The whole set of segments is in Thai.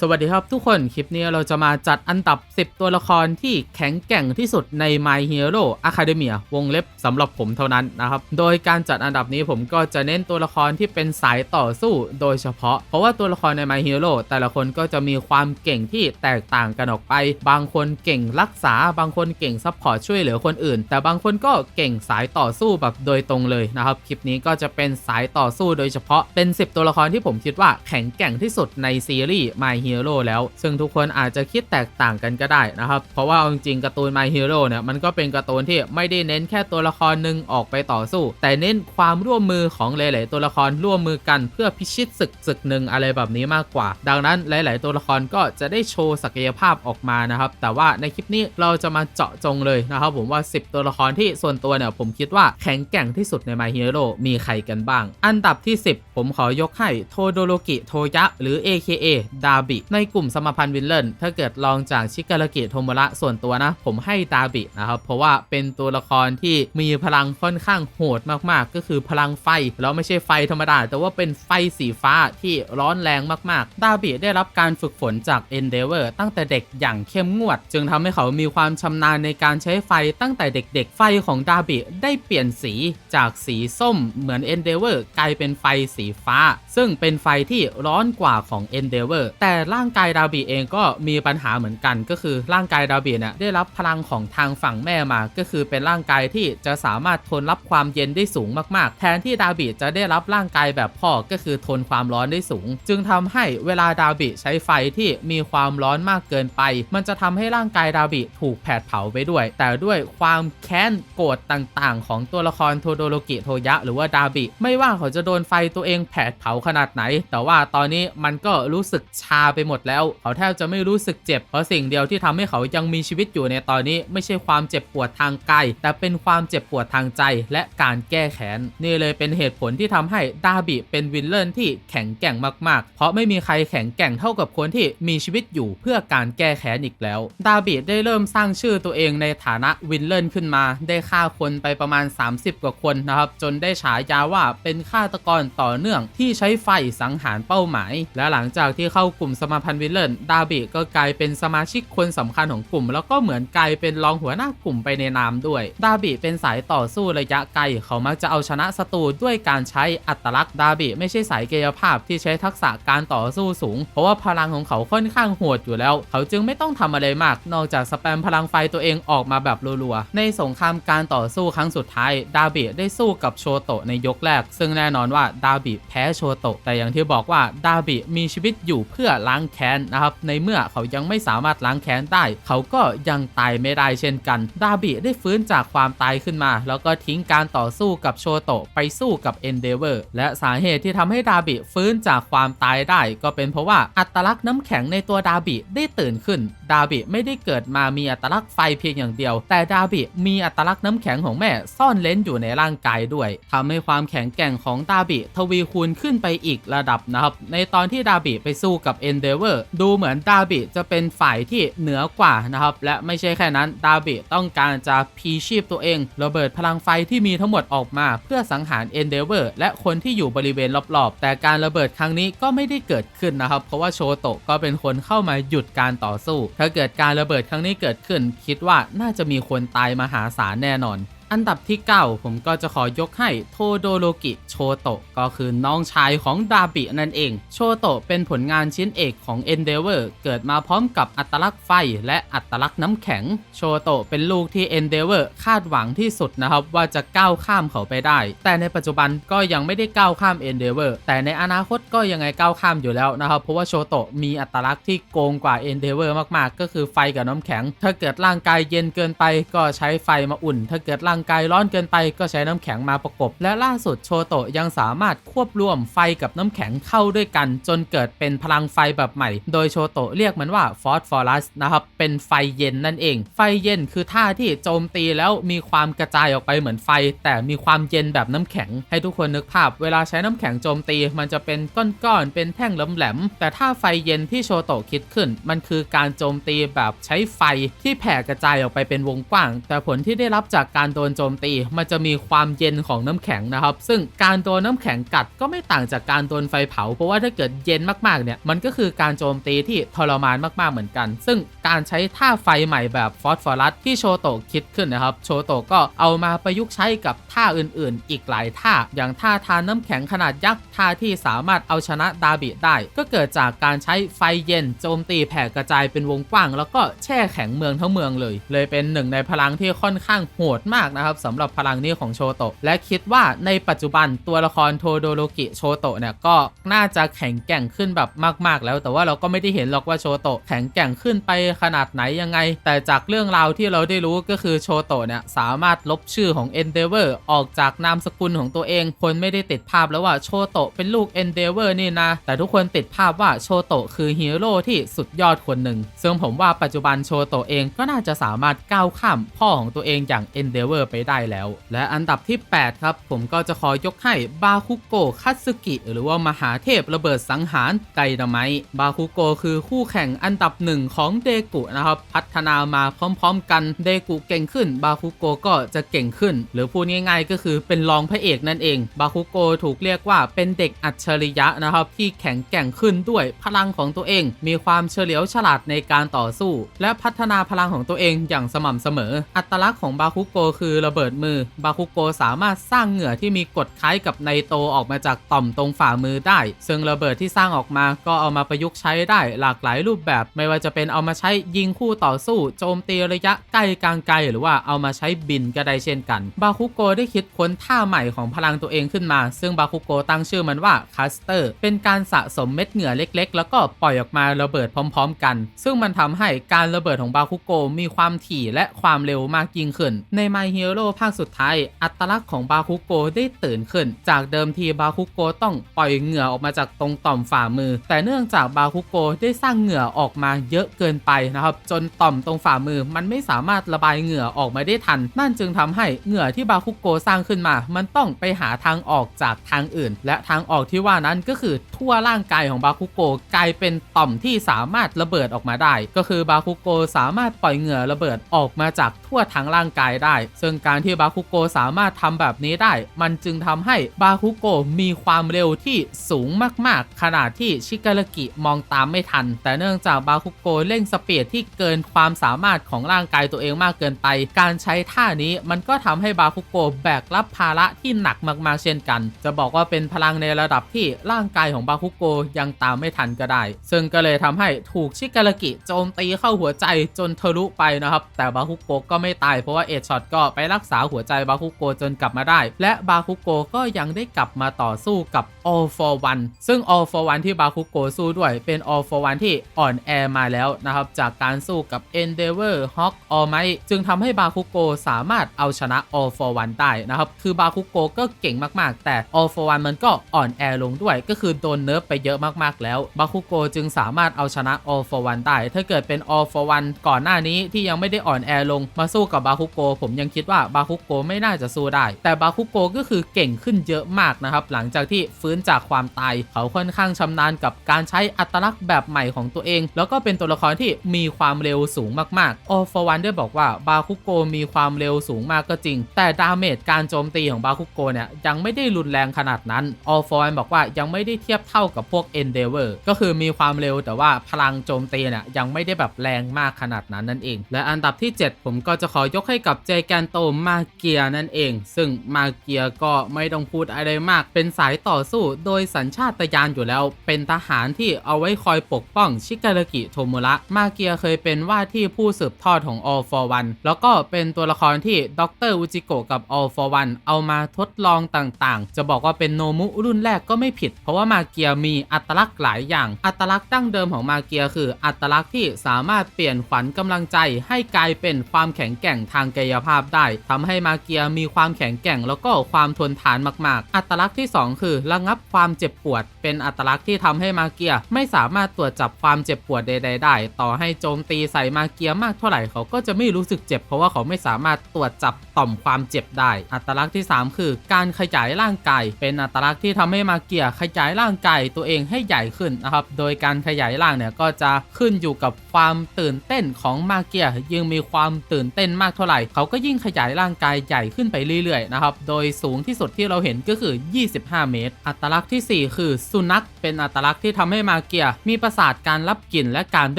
สวัสดีครับทุกคน คลิปนี้เราจะมาจัดอันดับ 10 ตัวละครที่แข็งแกร่งที่สุดใน My Hero Academia วงเล็บสำหรับผมเท่านั้นนะครับ โดยการจัดอันดับนี้ผมก็จะเน้นตัวละครที่เป็นสายต่อสู้โดยเฉพาะ เพราะว่าตัวละครใน My Hero แต่ละคนก็จะมีความเก่งที่แตกต่างกันออกไป บางคนเก่งรักษา บางคนเก่งซัพพอร์ตช่วยเหลือคนอื่น แต่บางคนก็เก่งสายต่อสู้แบบโดยตรงเลยนะครับ คลิปนี้ก็จะเป็นสายต่อสู้โดยเฉพาะ เป็น 10 ตัวละครที่ผมคิดว่าแข็งแกร่งที่สุดในซีรีส์ My Hero แล้ว ซึ่งทุกคนอาจจะคิดแตกต่างกันก็ได้นะครับ เพราะว่าเอาจริงๆการ์ตูน My Hero เนี่ยมันก็เป็นการ์ตูนที่ไม่ได้เน้นแค่ตัวละครหนึ่งออกไปต่อสู้ แต่เน้นความร่วมมือของหลาย ๆ ตัวละครร่วมมือกันเพื่อพิชิตศึกศึกหนึ่งอะไรแบบนี้มากกว่า ดังนั้นหลาย ๆ ตัวละครก็จะได้โชว์ศักยภาพออกมานะครับ แต่ว่าในคลิปนี้เราจะมาเจาะจงเลยนะครับผมว่า 10 ตัวละครที่ส่วนตัวเนี่ยผมคิดว่าแข็งแกร่งที่สุดใน My Hero มีใครกันบ้าง อันดับที่ 10 ผมขอยกให้โทโดโรกิโทยะหรือ AKA ดาบิในกลุ่มสมพันธ์วินเลนถ้าเกิดลองจากชิการากิโทโมระส่วนตัวนะ ผมให้ดาบินะครับ เพราะว่าเป็นตัวละครที่มีพลังค่อนข้างโหดมากๆ ก็คือพลังไฟแล้วไม่ใช่ไฟธรรมดา แต่ว่าเป็นไฟสีฟ้าที่ร้อนแรงมากๆดาบิได้รับการฝึกฝนจาก Endeavor ตั้งแต่เด็กอย่างเข้มงวด จึงทำให้เขามีความชำนาญในการใช้ไฟตั้งแต่เด็กๆ ไฟของดาบิได้เปลี่ยนสีจากสีส้มเหมือน Endeavor กลายเป็นไฟสีฟ้า ซึ่งเป็นไฟที่ร้อนกว่าของ Endeavor แต่ร่างกายดาบิเองก็มีปัญหาเหมือนกัน ก็คือร่างกายดาบิเนี่ยได้รับพลังของทางฝั่งแม่มา ก็คือเป็นร่างกายที่จะสามารถทนรับความเย็นได้สูงมากๆ แทนที่ดาบิจะได้รับร่างกายแบบพ่อก็คือทนความร้อนได้สูง จึงทำให้เวลาดาบิใช้ไฟที่มีความร้อนมากเกินไป มันจะทำให้ร่างกายดาบิถูกแผดเผาไปด้วย แต่ด้วยความแค้นโกรธต่างๆ ของตัวละครโทโดโรกิโทยะ หรือว่าดาบิไม่ว่าเขาจะโดนไฟตัวเองแผดเผาขนาดไหน แต่ว่าตอนนี้มันก็รู้สึกชาไปหมดแล้ว เขาแทบจะไม่รู้สึกเจ็บ เพราะสิ่งเดียวที่ทำให้เขายังมีชีวิตอยู่ในตอนนี้ ไม่ใช่ความเจ็บปวดทางกายแต่เป็นความเจ็บปวดทางใจ และการแก้แค้นนี่เลยเป็นเหตุผลที่ทำให้ดาบิเป็นวินเลนที่แข็งแกร่งมากๆ เพราะไม่มีใครแข็งแกร่งเท่ากับคนที่มีชีวิตอยู่เพื่อการแก้แค้นอีกแล้ว ดาบิได้เริ่มสร้างชื่อตัวเองในฐานะวินเลนขึ้นมา ได้ฆ่าคนไปประมาณ 30 กว่าคนนะครับ จนได้ฉายาว่าเป็นฆาตกรต่อเนื่องที่ใช้ไฟสังหารเป้าหมาย และหลังจากที่เข้ากลุ่มสมาพันธ์วินเลนดาบิก็กลายเป็นสมาชิกคนสำคัญของกลุ่ม แล้วก็เหมือนกลายเป็นรองหัวหน้ากลุ่มไปในนามด้วย ดาบิเป็นสายต่อสู้ระยะไกล เขามักจะเอาชนะศัตรูด้วยการใช้อัตลักษณ์ดาบิไม่ใช่สายกายภาพที่ใช้ทักษะการต่อสู้สูง เพราะว่าพลังของเขาค่อนข้างโหดอยู่แล้ว เขาจึงไม่ต้องทำอะไรมาก นอกจากสแปมพลังไฟตัวเองออกมาแบบรัวๆในสงครามการต่อสู้ครั้งสุดท้าย ดาบิได้สู้กับโชโตะในยกแรก ซึ่งแน่นอนว่าดาบิแพ้โชโตะแต่อย่างที่บอกว่าดาบิมีชีวิตอยู่เพื่อล้างแค้นนะครับ ในเมื่อเขายังไม่สามารถล้างแค้นได้ เขาก็ยังตายไม่ได้เช่นกัน ดาบิได้ฟื้นจากความตายขึ้นมา แล้วก็ทิ้งการต่อสู้กับโชโตะไปสู้กับเอนเดเวอร์และสาเหตุที่ทำให้ดาบิฟื้นจากความตายได้ ก็เป็นเพราะว่าอัตลักษณ์น้ำแข็งในตัวดาบิได้ตื่นขึ้น ดาบิไม่ได้เกิดมามีอัตลักษณ์ไฟเพียงอย่างเดียว แต่ดาบิมีอัตลักษณ์น้ำแข็งของแม่ซ่อนเลนอยู่ในร่างกายด้วยทำให้ความแข็งแกร่งของดาบิทวีคูณขึ้นไปอีกระดับนะครับ ในตอนที่ดาบิไปสู้กับเอนเดเวอร์ดูเหมือนดาบิจะเป็นฝ่ายที่เหนือกว่านะครับ และไม่ใช่แค่นั้นดาบิต้องการจะพีชีพตัวเองระเบิดพลังไฟที่มีทั้งหมดออกมา เพื่อสังหารเอนเดเวอร์และคนที่อยู่บริเวณรอบๆ แต่การระเบิดครั้งนี้ก็ไม่ได้เกิดขึ้นนะครับ เพราะว่าโชโตะก็เป็นคนเข้ามาหยุดการต่อสู้ถ้าเกิดการระเบิดครั้งนี้เกิดขึ้น คิดว่าน่าจะมีคนตายมหาศาลแน่นอน อันดับที่ 9 ผมก็จะขอยกให้โทโดโรกิโชโตะก็คือน้องชายของดาบินั่นเอง โชโตะเป็นผลงานชิ้นเอกของ Endeavor เกิดมาพร้อมกับอัตลักษณ์ไฟและอัตลักษณ์น้ำแข็ง โชโตะเป็นลูกที่ Endeavor คาดหวังที่สุดนะครับว่าจะก้าวข้ามเขาไปได้ แต่ในปัจจุบันก็ยังไม่ได้ก้าวข้าม Endeavor แต่ในอนาคตก็ยังไงก้าวข้ามอยู่แล้วนะครับเพราะว่าโชโตะมีอัตลักษณ์ที่โกงกว่า Endeavor มากๆ ก็คือไฟกับน้ำแข็ง ถ้าเกิดร่างกายเย็นเกินไปก็ใช้ไฟมาอุ่น ถ้าเกิดร่างางกายร้อนเกินไปก็ใช้น้ำแข็งมาประกบ และล่าสุดโชโตะยังสามารถควบรวมไฟกับน้ำแข็งเข้าด้วยกัน จนเกิดเป็นพลังไฟแบบใหม่ โดยโชโตะเรียกมันว่าฟอสฟอรัสนะครับ เป็นไฟเย็นนั่นเอง ไฟเย็นคือท่าที่โจมตีแล้วมีความกระจายออกไปเหมือนไฟ แต่มีความเย็นแบบน้ำแข็ง ให้ทุกคนนึกภาพ เวลาใช้น้ำแข็งโจมตี มันจะเป็นก้อนๆเป็นแท่งแหลมๆแต่ถ้าไฟเย็นที่โชโตะคิดขึ้น มันคือการโจมตีแบบใช้ไฟที่แผ่กระจายออกไปเป็นวงกว้าง แต่ผลที่ได้รับจากการโดนนโจมตี มันจะมีความเย็นของน้ำแข็งนะครับ ซึ่งการโดนน้ำแข็งกัดก็ไม่ต่างจากการโดนไฟเผา เพราะว่าถ้าเกิดเย็นมากๆเนี่ยมันก็คือการโจมตีที่ทรมานมากๆเหมือนกัน ซึ่งการใช้ท่าไฟใหม่แบบฟอสฟอรัสที่โชโตะคิดขึ้นนะครับ โชโตะก็เอามาประยุกต์ใช้กับท่าอื่นๆ อีกหลายท่า อย่างท่าทานน้ำแข็งขนาดยักษ์ท่าที่สามารถเอาชนะดาบิได้ ก็เกิดจากการใช้ไฟเย็นโจมตีแผ่กระจายเป็นวงกว้าง แล้วก็แช่แข็งเมืองทั้งเมืองเลย เลยเป็นหนึ่งในพลังที่ค่อนข้างโหดมากนะครับสำหรับพลังนี้ของโชโตะและคิดว่าในปัจจุบันตัวละครโทโดโรกิโชโตะเนี่ยก็น่าจะแข็งแกร่งขึ้นแบบมากๆ แล้วแต่ว่าเราก็ไม่ได้เห็นหรอกว่าโชโตะแข็งแกร่งขึ้นไปขนาดไหนยังไง แต่จากเรื่องราวที่เราได้รู้ก็คือโชโตะเนี่ยสามารถลบชื่อของ Endeavor ออกจากนามสกุลของตัวเอง คนไม่ได้ติดภาพแล้วว่าโชโตะเป็นลูก Endeavor นี่นะ แต่ทุกคนติดภาพว่าโชโตะคือฮีโร่ที่สุดยอดคนหนึ่งซึ่งผมว่าปัจจุบันโชโตะเองก็น่าจะสามารถก้าวข้ามพ่อของตัวเองอย่าง Endeavor ไปได้แล้ว และอันดับที่ 8 ครับ ผมก็จะขอยกให้บาคุโกคัตสึกิ หรือว่ามหาเทพระเบิดสังหารไกนาไมบาคุโกคือคู่แข่งอันดับหนึ่งของเดกุนะครับพัฒนามาพร้อมๆ กันเดกุเก่งขึ้น บาคุโกก็จะเก่งขึ้น หรือพูดง่าย ๆ ก็คือเป็นรองพระเอกนั่นเอง บาคุโกถูกเรียกว่าเป็นเด็กอัจฉริยะนะครับที่แข็งแกร่งขึ้นด้วยพลังของตัวเอง มีความเฉลียวฉลาดในการต่อสู้ และพัฒนาพลังของตัวเองอย่างสม่ำเสมอ อัตลักษณ์ของบาคุโกะคือระเบิดมือบาคุโกะสามารถสร้างเหงื่อที่มีกรดคล้ายกับไนโตออกมาจากต่อมตรงฝ่ามือได้ ซึ่งระเบิดที่สร้างออกมาก็เอามาประยุกต์ใช้ได้หลากหลายรูปแบบ ไม่ว่าจะเป็นเอามาใช้ยิงคู่ต่อสู้ โจมตีระยะใกล้กลางไกล หรือว่าเอามาใช้บินก็ได้เช่นกัน บาคุโกะได้คิดค้นท่าใหม่ของพลังตัวเองขึ้นมา ซึ่งบาคุโกะตั้งชื่อมันว่าคัสเตอร์เป็นการสะสมเม็ดเหงื่อเล็ก ๆ แล้วก็ปล่อยออกมาระเบิดพร้อม ๆ กัน ซึ่งมันทำให้การระเบิดของบาคุโกะมีความถี่และความเร็วมากยิ่งขึ้นในไมฮิ My Hero ภาคสุดท้าย อัตลักษณ์ของบาคุโกได้ตื่นขึ้น จากเดิมทีบาคุโกต้องปล่อยเหงื่อออกมาจากตรงต่อมฝ่ามือ แต่เนื่องจากบาคุโกได้สร้างเหงื่อออกมาเยอะเกินไปนะครับ จนต่อมตรงฝ่ามือมันไม่สามารถระบายเหงื่อออกมาได้ทัน นั่นจึงทำให้เหงื่อที่บาคุโกสร้างขึ้นมา มันต้องไปหาทางออกจากทางอื่น และทางออกที่ว่านั้นก็คือทั่วร่างกายของบาคุโกกลายเป็นต่อมที่สามารถระเบิดออกมาได้ ก็คือบาคุโกสามารถปล่อยเหงื่อระเบิดออกมาจากทั่วทั้งร่างกายได้ ซึ่งการที่บาคุโกสามารถทำแบบนี้ได้ มันจึงทำให้บาคุโกมีความเร็วที่สูงมากๆ ขนาดที่ชิการากิมองตามไม่ทัน แต่เนื่องจากบาคุโกเร่งสปีดที่เกินความสามารถของร่างกายตัวเองมากเกินไป การใช้ท่านี้มันก็ทำให้บาคุโกแบกรับภาระที่หนักมากๆ เช่นกัน จะบอกว่าเป็นพลังในระดับที่ร่างกายของบาคุโกยังตามไม่ทันก็ได้ ซึ่งก็เลยทำให้ถูกชิการากิโจมตีเข้าหัวใจจนทะลุไปนะครับ แต่บาคุโกก็ไม่ตายเพราะว่าเอชช็อตก็ไปรักษาหัวใจบาคุโกจนกลับมาได้ และบาคุโกก็ยังได้กลับมาต่อสู้กับ All for One ซึ่ง All for One ที่บาคุโกสู้ด้วยเป็น All for One ที่อ่อนแอมาแล้วนะครับจากการสู้กับ Endeavor Hawk All Might จึงทำให้บาคุโกสามารถเอาชนะ All for One ได้นะครับคือบาคุโกก็เก่งมากๆ แต่ All for One มันก็อ่อนแอลงด้วย ก็คือโดนเนิร์ฟไปเยอะมากๆ แล้วบาคุโกจึงสามารถเอาชนะ All for One ได้ถ้าเกิดเป็น All for One ก่อนหน้านี้ที่ยังไม่ได้อ่อนแอลงมาสู้กับบาคุโกผมยังคิดว่าบาคุโกไม่น่าจะสู้ได้ แต่บาคุโกก็คือเก่งขึ้นเยอะมากนะครับ หลังจากที่ฟื้นจากความตาย เขาค่อนข้างชำนาญกับการใช้อัตลักษณ์แบบใหม่ของตัวเอง แล้วก็เป็นตัวละครที่มีความเร็วสูงมากๆ All for One ได้บอกว่าบาคุโกมีความเร็วสูงมากก็จริง แต่ดาเมจการโจมตีของบาคุโกเนี่ยยังไม่ได้รุนแรงขนาดนั้น All for One บอกว่ายังไม่ได้เทียบเท่ากับพวก Endeavor ก็คือมีความเร็วแต่ว่าพลังโจมตีเนี่ยยังไม่ได้แบบแรงมากขนาดนั้นนั่นเอง และอันดับที่ 7 ผมก็จะขอยกให้กับเจแกนโตมาเกียนั่นเอง ซึ่งมาเกียก็ไม่ต้องพูดอะไรมาก เป็นสายต่อสู้โดยสัญชาตญาณอยู่แล้ว เป็นทหารที่เอาไว้คอยปกป้องชิการากิโทมุระ มาเกียเคยเป็นว่าที่ผู้สืบทอดของ All for One แล้วก็เป็นตัวละครที่ด็อกเตอร์อุจิโกะกับ All for One เอามาทดลองต่างๆ จะบอกว่าเป็นโนมุรุ่นแรกก็ไม่ผิด เพราะว่ามาเกียมีอัตลักษณ์หลายอย่าง อัตลักษณ์ดั้งเดิมของมาเกียคืออัตลักษณ์ที่สามารถเปลี่ยนขวัญกำลังใจให้กลายเป็นความแข็งแกร่งทางกายภาพได้ทำให้มาเกียมีความแข็งแกร่ง แล้วก็ความทนทานมาก ๆ อัตลักษณ์ที่ 2 คือระงับความเจ็บปวด เป็นอัตลักษณ์ที่ทำให้มาเกียไม่สามารถตรวจจับความเจ็บปวดใด ๆ ได้ ต่อให้โจมตีใส่มาเกียมากเท่าไหร่เขาก็จะไม่รู้สึกเจ็บ เพราะว่าเขาไม่สามารถตรวจจับต่อมความเจ็บได้ อัตลักษณ์ที่ 3 คือ การขยายร่างกาย เป็นอัตลักษณ์ที่ทำให้มาเกียขยายร่างกายตัวเองให้ใหญ่ขึ้นนะครับ โดยการขยายร่างเนี่ยก็จะขึ้นอยู่กับความตื่นเต้นของมาเกียยิ่งมีความตื่นเต้นมากเท่าไหร่ เขาก็ยิ่งขยายร่างกายใหญ่ขึ้นไปเรื่อยๆนะครับ โดยสูงที่สุดที่เราเห็นก็คือ 25 เมตร อัตลักษณ์ที่ 4 คือสุนัขเป็นอัตลักษณ์ที่ทำให้มาเกียมีประสาทการรับกลิ่นและการไ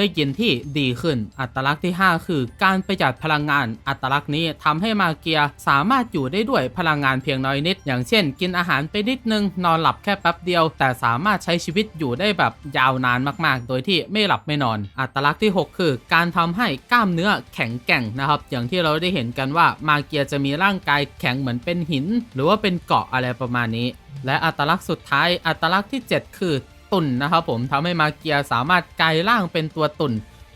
ด้ยินที่ดีขึ้น อัตลักษณ์ที่ 5 คือ การประหยัดพลังงาน อัตลักษณ์นี้ทำให้มาเกียสามารถอยู่ได้ด้วยพลังงานเพียงน้อยนิด อย่างเช่น กินอาหารไปนิดนึงนอนหลับแค่แป๊บเดียว แต่สามารถใช้ชีวิตอยู่ได้แบบยาวนานมากๆ โดยที่ไม่หลับไม่นอน อัตลักษณ์ที่ 6 คือ การทำให้กล้ามเนื้อแข็งแกร่งนะครับ อย่างที่เราได้เห็นกันว่ามาเกียจะมีร่างกายแข็งเหมือนเป็นหิน หรือว่าเป็นเกาะอะไรประมาณนี้ และอัตลักษณ์สุดท้ายอัตลักษณ์ที่ 7 คือตุ่นนะครับผมทำให้มาเกียสามารถกลายร่างเป็นตัวตุ่น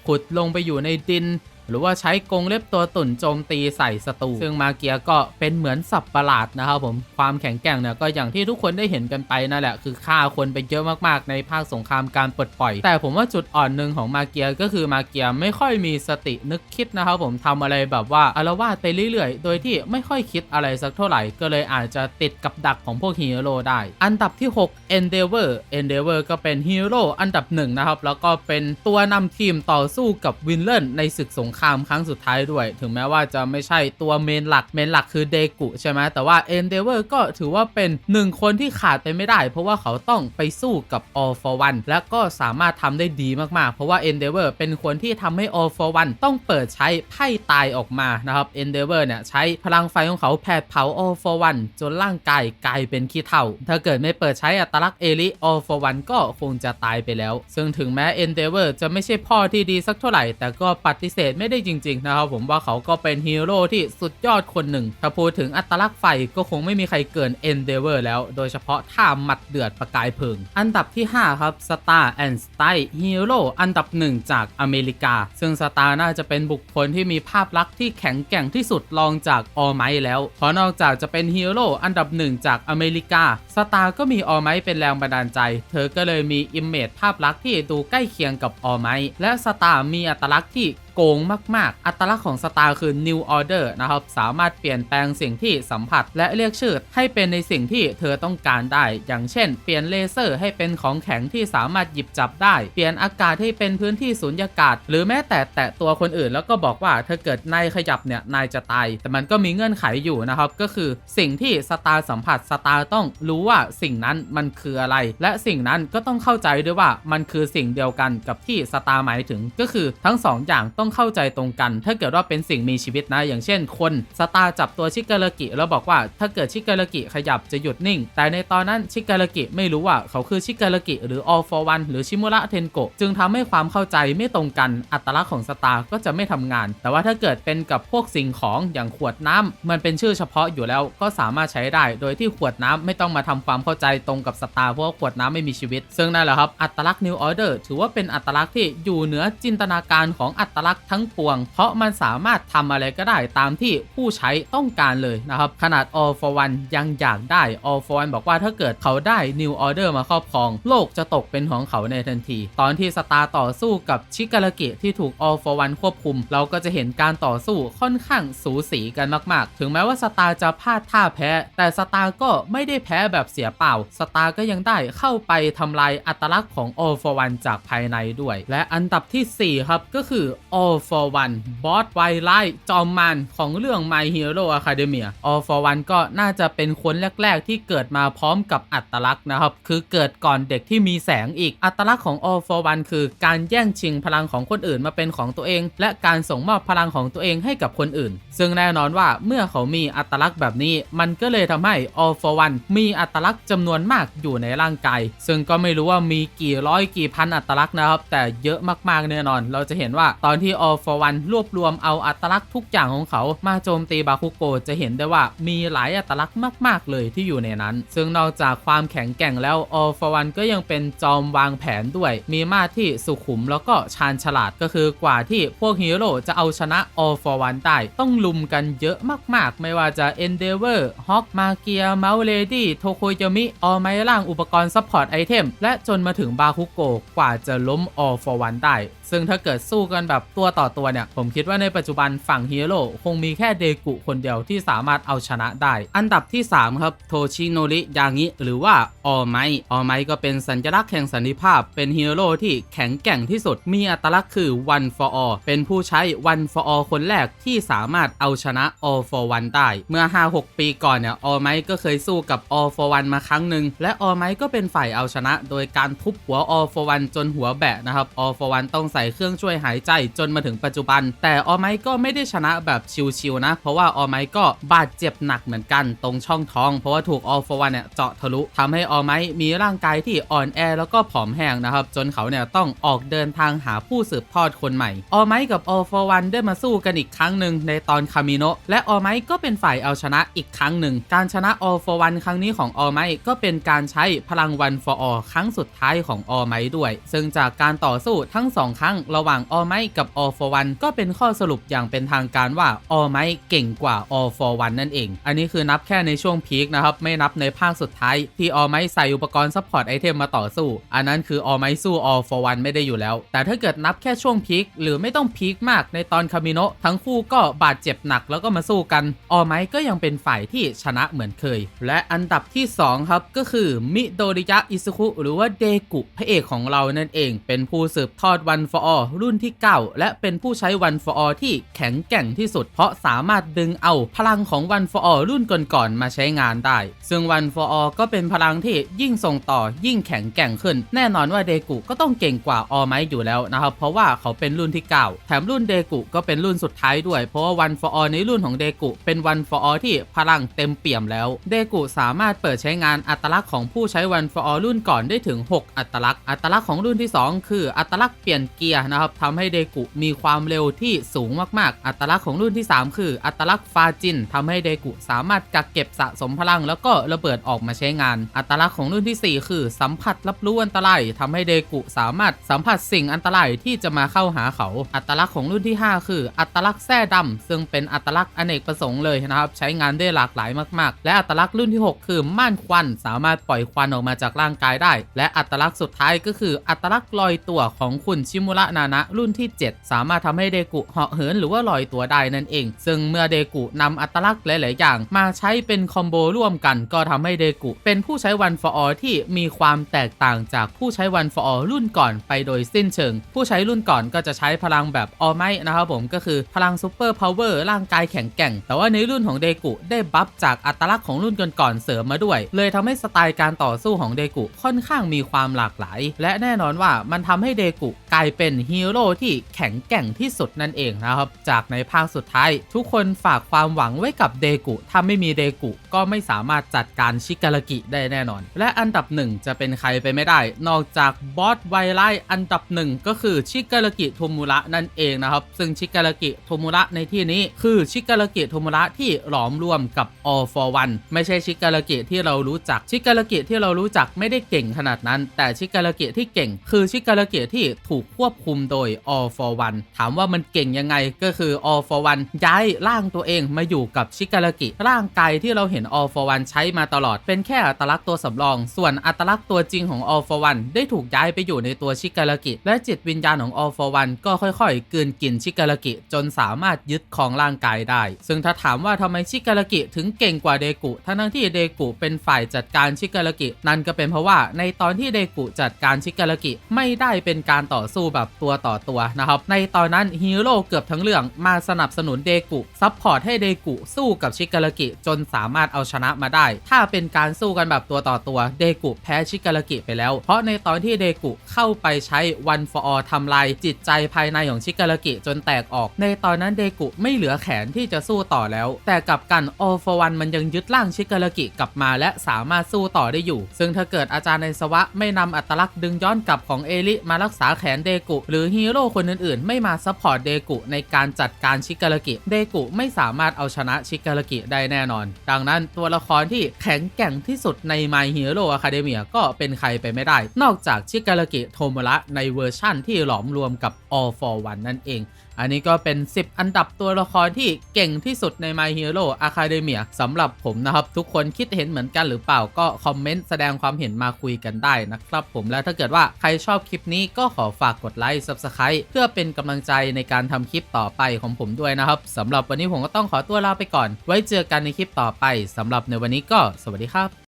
ขุดลงไปอยู่ในดิน หรือว่าใช้กรงเล็บตัวตุ่นโจมตีใส่ศัตรูซึ่งมาเกียก็เป็นเหมือนสับประหลาดนะครับผมความแข็งแกร่งเนี่ยก็อย่างที่ทุกคนได้เห็นกันไปนั่นแหละคือฆ่าคนไปเยอะมากๆ ในภาคสงครามการปลดปล่อย แต่ผมว่าจุดอ่อนหนึ่งของมาเกียก็คือมาเกียไม่ค่อยมีสตินึกคิดนะครับผมทำอะไรแบบว่าอารวาสไปเรื่อยๆ โดยที่ไม่ค่อยคิดอะไรสักเท่าไหร่ ก็เลยอาจจะติดกับดักของพวกฮีโร่ได้ อันดับที่ 6 Endeavor Endeavor ก็เป็นฮีโร่อันดับหนึ่งนะครับแล้วก็เป็นตัวนำทีมต่อสู้กับวินเลนในศึกสงครามครั้งสุดท้ายด้วย ถึงแม้ว่าจะไม่ใช่ตัวเมนหลักเมนหลักคือเดกุใช่ไหมแต่ว่า Endeavor ก็ถือว่าเป็นหนึ่งคนที่ขาดไปไม่ได้ เพราะว่าเขาต้องไปสู้กับ All for One และก็สามารถทำได้ดีมากๆ เพราะว่า Endeavor เป็นคนที่ทำให้ All for One ต้องเปิดใช้ไพ่ตายออกมานะครับ Endeavor เนี่ยใช้พลังไฟของเขาแผดเผา All for One จนร่างกายกลายเป็นขี้เถ้าถ้าเกิดไม่เปิดใช้อัตลักษณ์เอลิ All for One ก็คงจะตายไปแล้ว ซึ่งถึงแม้ Endeavor จะไม่ใช่พ่อที่ดีสักเท่าไหร่ แต่ก็ปฏิเสธไม่ได้จริง ๆ นะครับผมว่าเขาก็เป็นฮีโร่ที่สุดยอดคนหนึ่ง ถ้าพูดถึงอัตลักษณ์ไฟก็คงไม่มีใครเกิน Endeavor แล้ว โดยเฉพาะท่าหมัดเดือดประกายเพลิง อันดับที่ 5 ครับ Star and Style ฮีโร่อันดับหนึ่งจากอเมริกา ซึ่ง Star น่าจะเป็นบุคคลที่มีภาพลักษณ์ที่แข็งแกร่งที่สุดรองจากออไมแล้วเพราะนอกจากจะเป็นฮีโร่อันดับหนึ่งจากอเมริกา Star ก็มีออไมเป็นแรงบันดาลใจ เธอก็เลยมีอิมเมจภาพลักษณ์ที่ดูใกล้เคียงกับออไมและ Star มีอัตลักษณ์ที่โกงมาก ๆ อัตลักษณ์ของสตาร์คือ New Order นะครับ สามารถเปลี่ยนแปลงสิ่งที่สัมผัส และเรียกชื่อให้เป็นในสิ่งที่เธอต้องการได้ อย่างเช่น เปลี่ยนเลเซอร์ให้เป็นของแข็งที่สามารถหยิบจับได้ เปลี่ยนอากาศให้เป็นพื้นที่สูญญากาศ หรือแม้แต่แตะตัวคนอื่น แล้วก็บอกว่าถ้าเกิดนายขยับเนี่ยนายจะตาย แต่มันก็มีเงื่อนไขอยู่นะครับ ก็คือสิ่งที่สตาร์สัมผัสสตาร์ต้องรู้ว่าสิ่งนั้นมันคืออะไร และสิ่งนั้นก็ต้องเข้าใจด้วยว่ามันคือสิ่งเดียวกันกับที่สตาร์หมายถึง ก็คือทั้งสองอย่างต้องเข้าใจตรงกัน ถ้าเกิดว่าเป็นสิ่งมีชีวิตนะ อย่างเช่น คนสตาร์จับตัวชิกาลกิแล้วบอกว่า ถ้าเกิดชิกาลกิขยับจะหยุดนิ่ง แต่ในตอนนั้นชิกาลกิไม่รู้ว่าเขาคือชิกาลกิหรือ All for One หรือชิมุระเทนโกะจึงทำให้ความเข้าใจไม่ตรงกันอัตลักษณ์ของสตาร์ก็จะไม่ทำงาน แต่ว่าถ้าเกิดเป็นกับพวกสิ่งของอย่างขวดน้ำมันเป็นชื่อเฉพาะอยู่แล้วก็สามารถใช้ได้ โดยที่ขวดน้ำไม่ต้องมาททำความเข้าใจตรงกับสตาร์เพราะว่าขวดน้ำไม่มีชีวิต ซึ่งนั่นแหละครับ อัตลักษณ์ New Order ถือว่าเป็นอัตลักษณ์ที่อยู่เหนือจินตนาการของอัตลักษณ์ทั้งปวง เพราะมันสามารถทำอะไรก็ได้ตามที่ผู้ใช้ต้องการเลยนะครับ ขนาด All for One ยังอยากได้ All for One บอกว่าถ้าเกิดเขาได้ New Order มาครอบครอง โลกจะตกเป็นของเขาในทันที ตอนที่สตาร์ต่อสู้กับชิกาลกิที่ถูก All for One ควบคุม เราก็จะเห็นการต่อสู้ค่อนข้างสูสีกันมาก ๆ ถึงแม้ว่าสตาร์จะพลาดท่าแพ้ แต่สตาร์ก็ไม่ได้แพ้แบบเสียเปล่า สตาร์ก็ยังได้เข้าไปทำลายอัตลักษณ์ของ All for One จากภายในด้วย และอันดับทีสี่ 4 ครับก็คือ All for One บอสไวไลจอมมันของเรื่อง My Hero Academia All for One ก็น่าจะเป็นคนแรก ๆ ที่เกิดมาพร้อมกับอัตลักษณ์นะครับ คือเกิดก่อนเด็กที่มีแสงอีก อัตลักษณ์ของ All for One คือการแย่งชิงพลังของคนอื่นมาเป็นของตัวเอง และการส่งมอบพลังของตัวเองให้กับคนอื่น ซึ่งแน่นอนว่าเมื่อเขามีอัตลักษณ์แบบนี้ มันก็เลยทำให้ All for One มีอัตตลักษณ์จำนวนมากอยู่ในร่างกาย ซึ่งก็ไม่รู้ว่ามีกี่ร้อยกี่พันอัตลักษณ์นะครับ แต่เยอะมากๆแน่นอน เราจะเห็นว่าตอนที่ All for One รวบรวมเอาอัตลักษณ์ทุกอย่างของเขา มาโจมตีบาคุโกจะเห็นได้ว่ามีหลายอัตลักษณ์มาก ๆ เลยที่อยู่ในนั้น ซึ่งนอกจากความแข็งแกร่งแล้ว All for One ก็ยังเป็นจอมวางแผนด้วย มีมาที่สุขุมแล้วก็ชาญฉลาดก็คือกว่าที่พวกฮีโร่จะเอาชนะ All for One ได้ต้องลุมกันเยอะมากๆ ไม่ว่าจะ Endeavor Hawk มาเกียเมาเลดี้โทโคยามิออไม้ล่างอุปกรณ์ซัพพอร์ตไอเทมและจนมาถึงบาคุโกะกว่าจะล้มออฟอร์วันได้ ซึ่งถ้าเกิดสู้กันแบบตัวต่อตัวเนี่ย ผมคิดว่าในปัจจุบันฝั่งฮีโร่คงมีแค่เดกุคนเดียวที่สามารถเอาชนะได้ อันดับที่ 3 ครับโทชิโนริยางิหรือว่าออไมออไมก็เป็นสัญลักษณ์แห่งสันติภาพ เป็นฮีโร่ที่แข็งแกร่งที่สุด มีอัตลักษณ์คือ one for all เป็นผู้ใช้ one for all คนแรกที่สามารถเอาชนะ all for one ได้ เมื่อ 5-6 ปีก่อนเนี่ยออไมก็เคยสู้กับ all for one มาครั้งหนึ่งและออไมก็เป็นฝ่ายเอาชนะ โดยการทุบหัว all for one จนหัวแบะนะครับ all for one ต้องใส่เครื่องช่วยหายใจจนมาถึงปัจจุบัน แต่ออไมก็ไม่ได้ชนะแบบชิวๆนะ เพราะว่าออไมก็บาดเจ็บหนักเหมือนกันตรงช่องท้อง เพราะว่าถูก all for one เนี่ยเจาะทะลุทำให้ออไมมีร่างกายที่อ่อนแอแล้วก็ผอมแห้งนะครับ จนเขาเนี่ยต้องออกเดินทางหาผู้สืบทอดคนใหม่ ออไมกับ all for one ได้มาสู้กันอีกครั้งหนึ่งในตอนคามิโนะและออไมก็เป็นฝ่ายเอาชนะอีกครั้งหนึ่ง การชนะ all for one ครั้งนี้ของออไมก็เป็นการใช้พลัง one for all ครั้งสุดท้ายของออไมด้วย ซึ่งจากการต่อสู้ทั้งสองครั้งระหว่างออไมกับ all for one ก็เป็นข้อสรุปอย่างเป็นทางการว่าออไมเก่งกว่า all for one นั่นเอง อันนี้คือนับแค่ในช่วงพีคนะครับ ไม่นับในภาคสุดท้าย ที่ออไมใส่อุปกรณ์ซัพพอร์ตไอเทมมาต่อสู้ อันนั้นคือออไมสู้ all for one ไม่ได้อยู่แล้ว แต่ถ้าเกิดนับแค่ช่วงพีคหรือไม่ต้องพีคมากในตอนคามิโนะทั้งคู่ก็บาดเจ็บหนักแล้วก็มาสู้กันออไมก็ยังเป็นฝ่ายที่ชนะเหมือนเคย และอันดับที่ 2 ครับก็คือมิโดริยะอิซุคุหรือว่าเดกุพระเอกของเรานั่นเอง เป็นผู้สืบทอด One for All รุ่นที่ 9 และเป็นผู้ใช้ One for All ที่แข็งแกร่งที่สุด เพราะสามารถดึงเอาพลังของ One for All รุ่นก่อนๆมาใช้งานได้ ซึ่ง One for All ก็เป็นพลังที่ยิ่งส่งต่อยิ่งแข็งแกร่งขึ้น แน่นอนว่าเดกุก็ต้องเก่งกว่าออไมอยู่แล้วนะครับเพราะว่าเขาเป็นรุ่นที่ 9 แถมรุ่นเดกุก็เป็นรุ่นสุดท้ายด้วย เพราะว่า One for All ในรุ่นของเดกุเป็น One for All ที่พลังเต็มเปี่ยมแล้ว เดกุสามารถเปิดใช้งานอัตลักษณ์ของผู้ใช้ One for All รุ่นก่อนได้ถึง 6 อัตลักษณ์ อัตลักษณ์ของรุ่นที่ 2 คืออัตลักษณ์เปลี่ยนเกยร์นะครับทำให้เดกุมีความเร็วที่สูงมากๆ อัตลักษณ์ของรุ่นที่ 3 คือ อัตลักษณ์ฟาจินทำให้เดกุสามารถกักเก็บสะสมพลัง แล้วก็ระเบิดออกมาใช้งาน อัตลักษณ์ของรุ่นที่ 4 คือ สัมผัสรับรู้อันตรายทำให้เดกุสามารถสัมผัสสิ่งอันตรายที่จะมาเข้าหาเขา อัตลักษณ์ของรุ่นที่ 5 คือ อัตลักษณ์แส้ดำซึ่งเป็นอัตลักษณ์อเนกประสงค์เลยนะครับใช้งานได้หลากหลายมากๆ และอัตลักษณ์รุ่นที่ 6 คือม่านควันสามารถปล่อยควันออกมาจากร่างกายได้ และอัตลักษณ์สุดท้ายก็คือ อัตลักษณ์ลอยตัวของคุณชิมุระนานะ รุ่นที่ 7 สามารถทำให้เดกุเหาะเหินหรือว่าลอยตัวได้นั่นเอง ซึ่งเมื่อเดกุนำอัตลักษณ์หลาย ๆ อย่าง มาใช้เป็นคอมโบร่วมกัน ก็ทำให้เดกุ เป็นผู้ใช้ One for All ที่มีความแตกต่างจากผู้ใช้ One for All รุ่นก่อนไปโดยสิ้นเชิง ผู้ใช้รุ่นก่อนก็จะใช้พลังแบบออไมนะครับผมก็คือพลังซูเปอร์พาวเวอร์ร่างกายแข็งแกร่ง แต่ว่าในรุ่นของเดกุได้บัฟจากอัตลักษณ์ของรุ่นก่อนๆเสริมมาด้วย เลยทำให้สไตล์การต่อสู้ของเดกุค่อนข้างมีความหลากหลาย และแน่นอนว่ามันทำให้เดกุกลายเป็นเป็นฮีโร่ที่แข็งแกร่งที่สุดนั่นเองนะครับ จากในภาคสุดท้าย ทุกคนฝากความหวังไว้กับเดกุ ถ้าไม่มีเดกุก็ไม่สามารถจัดการชิการากิได้แน่นอน และอันดับหนึ่งจะเป็นใครไปไม่ได้ นอกจากบอสไวไลอันดับหนึ่งก็คือชิการากิโทมุระนั่นเองนะครับ ซึ่งชิการากิโทมุระในที่นี้คือชิการากิโทมุระที่หลอมรวมกับ All for One ไม่ใช่ชิการากิที่เรารู้จักชิการากิที่เรารู้จักไม่ได้เก่งขนาดนั้น แต่ชิการากิที่เก่ง คือชิการากิที่ถูกควบคุมโดย All for One ถามว่ามันเก่งยังไงก็คือ All for One ย้ายร่างตัวเองมาอยู่กับชิการากิ ร่างกายที่เราเห็น All for One ใช้มาตลอด เป็นแค่อัตลักษณ์ตัวสำรอง ส่วนอัตลักษณ์ตัวจริงของ All for One ได้ถูกย้ายไปอยู่ในตัวชิการากิ และจิตวิญญาณของ All for One ก็ค่อยๆกลืนกินชิการากิ จนสามารถยึดครองร่างกายได้ ซึ่งถ้าถามว่าทำไมชิการากิถึงเก่งกว่าเดกุทั้งที่เดกุเป็นฝ่ายจัดการชิการากิ นั่นก็เป็นเพราะว่าในตอนที่เดกุจัดการชิการากิไม่ได้เป็นการต่อสู้แบบตัวต่อตัวนะครับ ในตอนนั้นฮีโร่เกือบทั้งเรื่องมาสนับสนุนเดกุซัพพอร์ตให้เดกุสู้กับชิการากิ จนสามารถเอาชนะมาได้ ถ้าเป็นการสู้กันแบบตัวต่อตัวเดกุแพ้ชิการากิไปแล้ว เพราะในตอนที่เดกุเข้าไปใช้ One for All ทำลายจิตใจภายในของชิการากิจนแตกออก ในตอนนั้นเดกุไม่เหลือแขนที่จะสู้ต่อแล้ว แต่กับกัน All for One มันยังยึดร่างชิการากิกลับมา และสามารถสู้ต่อได้อยู่ ซึ่งถ้าเกิดอาจารย์ในสวะไม่นำอัตลักษณ์ดึงย้อนกลับของเอลิมารักษาแขนเดกุหรือฮีโร่คนอื่นๆ ไม่มาซัพพอร์ตเดกุในการจัดการชิการากิ เดกุไม่สามารถเอาชนะชิการากิได้แน่นอน ดังนั้นตัวละครที่แข็งแกร่งที่สุดใน My Hero Academia ก็เป็นใครไปไม่ได้ นอกจากชิการากิโทโมระในเวอร์ชั่นที่หลอมรวมกับ All for One นั่นเองอันนี้ก็เป็น 10 อันดับตัวละครที่เก่งที่สุดใน My Hero Academia สำหรับผมนะครับ ทุกคนคิดเห็นเหมือนกันหรือเปล่าก็คอมเมนต์แสดงความเห็นมาคุยกันได้นะครับผมและถ้าเกิดว่าใครชอบคลิปนี้ก็ขอฝากกดไลค์ Subscribe เพื่อเป็นกำลังใจในการทำคลิปต่อไปของผมด้วยนะครับสำหรับวันนี้ผมก็ต้องขอตัวลาไปก่อน ไว้เจอกันในคลิปต่อไปสำหรับในวันนี้ก็สวัสดีครับ